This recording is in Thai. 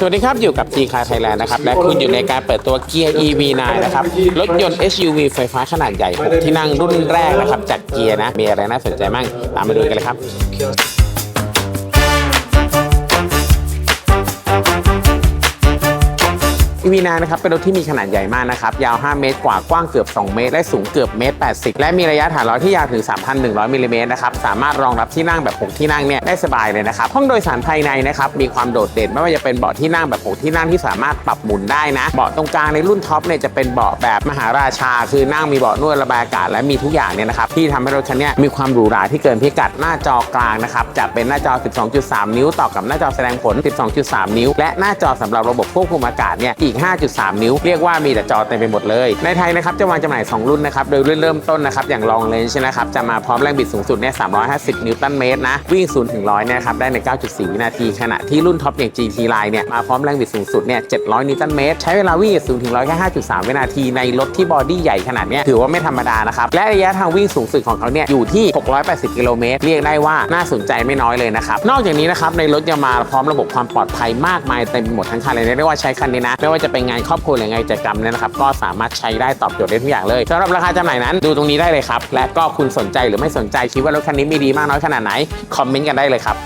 สวัสดีครับ อยู่กับ G Car Thailand นะครับ และคุณอยู่ในการเปิดตัวเกียร์ EV9 นะครับ รถยนต์ SUV ไฟฟ้าขนาดใหญ่ 6 ที่นั่งรุ่นแรกนะครับ จากเกียร์นะ มีอะไรน่าสนใจบ้างตามมาดูกันเลยครับ EV9 นะครับเป็นรถที่มีขนาดใหญ่มากนะครับยาว 5 เมตร กว่ากว้างเกือบ 2 เมตร และสูงเกือบเมตร 80 และมีระยะฐานล้อที่ยาวถึง 3,100มิลลิเมตรนะครับสามารถรองรับที่นั่งแบบ 6 ที่นั่งเนี่ยได้สบายเลยนะครับห้องโดยสารภายในนะครับมีความโดดเด่นไม่ว่าจะเป็นเบาะที่นั่งแบบ 6 ที่นั่งที่สามารถปรับหมุนได้นะเบาะตรงกลางในรุ่นท็อปเนี่ยจะเป็นเบาะแบบมหาราชา คือนั่งมีเบาะนวดระบายอากาศและมีทุกอย่างเนี่ยนะครับที่ทำให้รถคันนี้มีความหรูหราที่เกินพิกัดหน้าจอกลางนะครับจะเป็นหน้าจอ 12.3 นิ้วต่อกับหน้าจอแสดงผล 12.3 นิ้ว และหน้าจอสำหรับระบบควบคุมอากาศเนี่ยอีก5.3 นิ้ว เรียกว่ามีแต่จอเต็มไปหมดเลย ในไทยนะครับจะวางจำหน่าย 2 รุ่นนะครับ โดยรุ่นเริ่มต้นนะครับ อย่างลองเลน g ์นะครับ จะมาพร้อมแรงบิดสูงสุดเนี่ย 350 นิวตันเมตรนะ วิ่ง 0 ถึง 100เนี่ยนะครับ ได้ใน 9.4 วินาที ขณะที่รุ่นท็อปอย่าง GT Line เนี่ย มาพร้อมแรงบิดสูงสุดเนี่ย 700 นิวตันเมตร ใช้เวลาวิ่ง0ถึง100แค่5.3 วินาที ในรถที่บอดี้ใหญ่ขนาดเนี้ยถือว่าไม่ธรรมดานะครับ และระยะทางวิ่งสูงสุดของเขาเนี่ยอยู่ที่ 680 กิโลเมตร เรียกได้ว่าน่าสนใจไม่น้อยเลยนะครับ นอกจากนี้นะครับในรถยังมาพร้อมระบบความปลอดภัยมากมายเต็มหมดทั้งคันเลยเรียกว่าใช้คันนี้นะไม่ว่าจะเป็นงานครอบครัวหรืองานกิจกรรมเนี่ยนะครับ ก็สามารถใช้ได้ตอบโจทย์ได้ทุกอย่างเลยสำหรับราคาจำหน่ายนั้นดูตรงนี้ได้เลยครับ และก็คุณสนใจหรือไม่สนใจคิดว่ารถคันนี้มีดีมากน้อยขนาดไหนคอมเมนต์กันได้เลยครับ